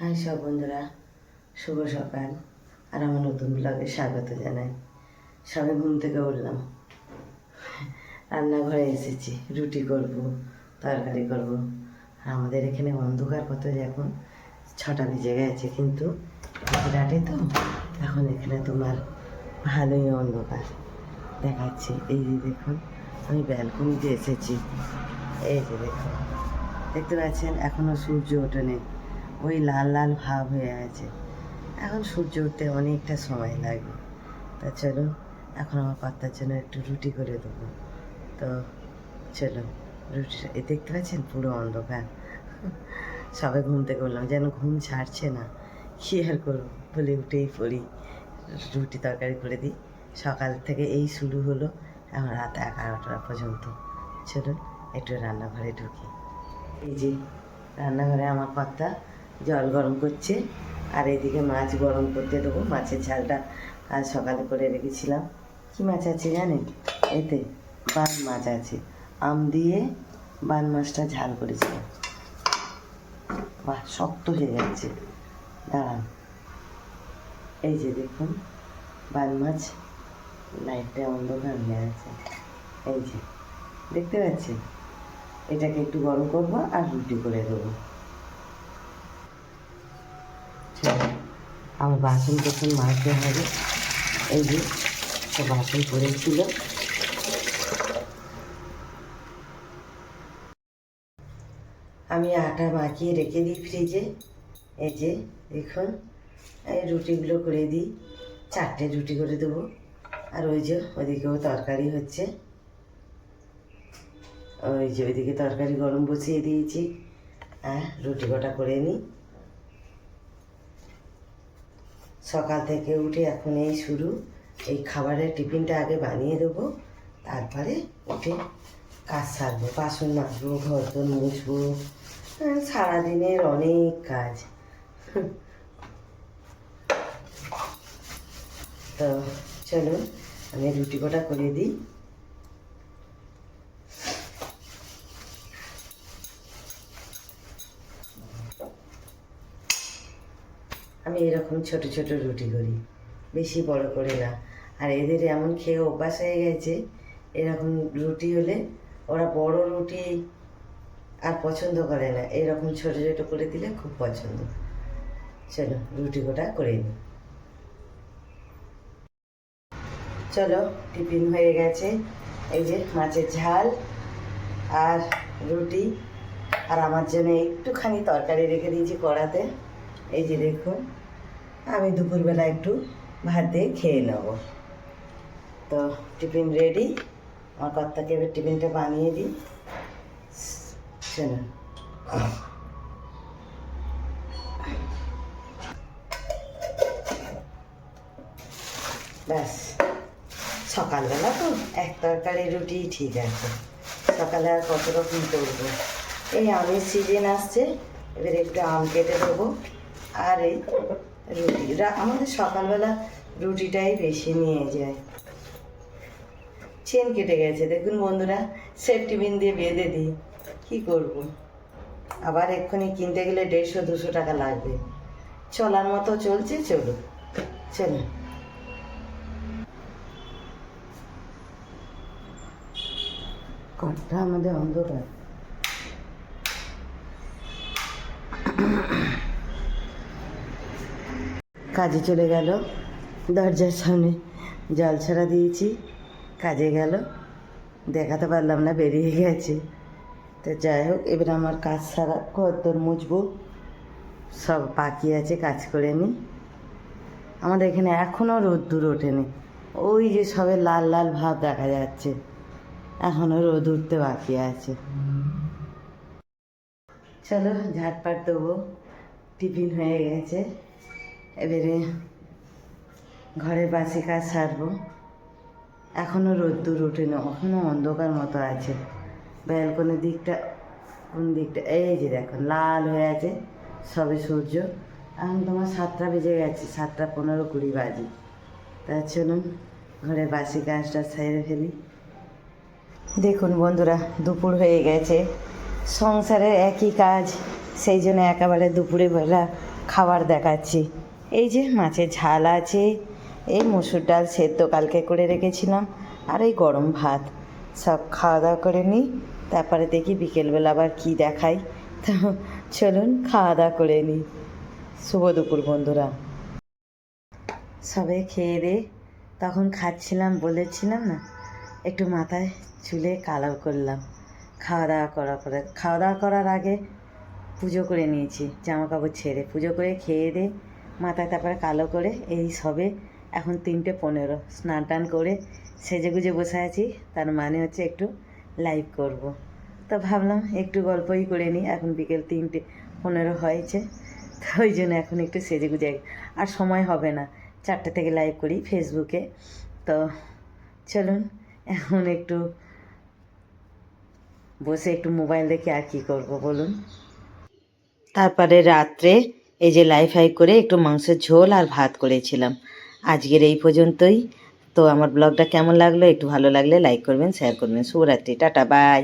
High সব বন্ধুরা, শুভ সকাল। আর আমার নতুন ব্লগে স্বাগত জানাই। সবে ঘুম থেকে উঠলাম। রান্নাঘরে এসেছি, রুটি করব, তরকারি করব। আর আমাদের এখানে অন্ধকার কত এখন, ছটা বেজে গেছে কিন্তু রাতে তো, এখন এখানে তোমার ভালোই অন্ধকার। দেখাচ্ছি, এই যে দেখুন, আমি ব্যালকনিতে এসেছি। এই যে দেখুন, দেখতে পাচ্ছেন এখনও সূর্য ওঠেনি। ওই লাল লাল ভাব হয়ে আছে। এখন সূর্য উঠতে অনেকটা সময় লাগবে। তা চলো, এখন আমার কর্তার জন্য একটু রুটি করে দেবো। তো চলো, রুটিটা, এ দেখতে পাচ্ছেন? পুরো অন্ধকার। সবাই ঘুম থেকে বললাম যেন ঘুম ছাড়ছে না। কী আর করব? বলে উঠেই পড়ি। রুটি তরকারি করে দিই। সকাল থেকে এই শুরু হলো, এখন রাত এগারোটা পর্যন্ত। চলুন একটু রান্নাঘরে ঢুকি। এই যে, রান্নাঘরে আমার কর্তা জল গরম করছে। আর এদিকে মাছ গরম করতে দেবো। মাছের ঝালটা আজ সকালে করে রেখেছিলাম। কি মাছ আছে জানেন? এতে বান মাছ আছে। আম দিয়ে বান মাছটা ঝাল করেছিলাম। বাহ, শক্ত হয়ে যাচ্ছে। দাঁড়ান। এই যে দেখুন, বান মাছ লাইটটা অন্ধকার হয়ে আছে। এই যে, দেখতে পাচ্ছেন? এটাকে একটু গরম করব আর রুটি করে দেবো চলো, আমার বাসন কোসন মাজতে হবে, এই যে বাসন পড়েছিল। আমি আটা মাখিয়ে রেখে দিই ফ্রিজে। এই যে, দেখুন, এই রুটিগুলো করে দিই। চারটে রুটি করে দেবো। আর ওই যে ওইদিকেও তরকারি হচ্ছে। ওই যে, ওইদিকে তরকারি গরম বসিয়ে দিয়েছি। হ্যাঁ রুটি কটা করে নিই। সকাল থেকে উঠে এখন এই শুরু। এই খাবারের টিফিনটা আগে বানিয়ে দেবো তারপরে উঠে কাজ সারবো বাসন মাজবো ঘর তো মুছবো। হ্যাঁ, সারাদিনের অনেক কাজ। তো চলো আমি রুটি কটা করে দিই। আমি এরকম ছোট ছোট রুটি করি, বেশি বড় করে না। আর এদের এমন খেয়ে অভ্যাস হয়ে গেছে, এরকম রুটি হলে ওরা বড় রুটি আর পছন্দ করে না। এরকম ছোট ছোট করে দিলে খুব পছন্দ। চলো, রুটি গোটা করে নিই চলো, টিফিন হয়ে গেছে। এই যে মাছের ঝাল আর রুটি। আর আমার জন্য একটুখানি তরকারি রেখে দিয়েছি কড়াতে। এই যে দেখুন আমি দুপুরবেলা একটু ভাত দিয়ে খেয়ে নেব। তো টিফিন রেডি আমার কর্তাকে এবার টিফিনটা বানিয়ে দিই। চলো ব্যাস, সকালবেলা তো এক তরকারি রুটি ঠিক আছে। সকালে আর কত রকম করব? এই আমের সিজন আসছে, এবার একটু আম কেটে দেবো। আর এই রুটি। আমাদের সকালবেলা রুটিটাই বেশি নিয়ে যায়। চেন কেটে গেছে, দেখুন বন্ধুরা সেফটি বিন দিয়ে বেঁধে দিই। কী করব? আবার এক্ষুনি কিনতে গেলে দেড়শো, দুশো টাকা লাগবে। চলার মতো চলছে চলো চলো ঘরটা আমাদের অন্ধকার। কাজে চলে গেল। দরজার সামনে জল ছাড়া দিয়েছি, কাজে গেল। দেখাতে পারলাম না, বেরিয়ে গেছে। তো যাই হোক, এবার আমার কাজ সারা কদ্দর মুছবো। সব বাকি আছে, কাজ করে নিই আমাদের এখানে এখনও রোদ্দুর ওঠেনি। ওই যে সবে লাল লাল ভাব দেখা যাচ্ছে। এখনও রোদ উঠতে বাকি আছে। চলো, ঝাটপাট দেবো। টিফিন হয়ে গেছে। এবারে ঘরের বাসি কাজ সারবো। এখনও রোদ্দুর ওঠেনি এখনও অন্ধকার মতো আছে। ব্যালকনির দিকটা, কোন দিকটা? এই যে দেখো, লাল হয়ে আছে, সবে সূর্য। এখন তোমার সাতটা বেজে গেছে, সাতটা পনেরো কুড়ি বাজে। তা চলুন ঘরে বাসি কাজটা সেরে ফেলি। দেখুন বন্ধুরা, দুপুর হয়ে গেছে। সংসারের একই কাজ, সেই জন্য একেবারে দুপুরে বেলা খাবার দেখাচ্ছি। এই যে মাছের ঝাল আছে, এই মসুর ডাল সেদ্ধ কালকে করে রেখেছিলাম, আর এই গরম ভাত। সব খাওয়া দাওয়া করে নিই, তারপরে দেখি বিকেলবেলা আবার কী দেখাই। তো চলুন খাওয়া দাওয়া করে নিই। শুভ দুপুর বন্ধুরা। সবে খেয়ে দে, তখন খাচ্ছিলাম, বলেছিলাম না, একটু মাথায় চুলে কালো করলাম। খাওয়া দাওয়া করার পরে, খাওয়া দাওয়া করার আগে পুজো করে নিয়েছি জামা কাপড় ছেড়ে। পুজো করে খেয়ে দে মাথায় তারপরে কালো করে এই সবে এখন তিনটে পনেরো। স্নান টান করে সেজে গুজে বসে আছি। তার মানে হচ্ছে একটু লাইভ করব। তো ভাবলাম একটু গল্পই করে নিই। এখন বিকেল তিনটে পনেরো হয়েছে। তো ওই জন্য এখন একটু সেজে গুজে আর সময় হবে না। চারটে থেকে লাইভ করি ফেসবুকে তো চলুন, এখন একটু বসে একটু মোবাইল দেখে আর কী করব বলুন। তারপরে রাত্রে এই যে লাইফ হাই করে একটু মাংসের ঝোল আর ভাত করেছিলাম। আজকের এই পর্যন্তই। তো আমার ব্লগটা কেমন লাগল, একটু ভালো লাগলে লাইক করবেন শেয়ার করবেন। শুভরাত্রি, টাটা বাই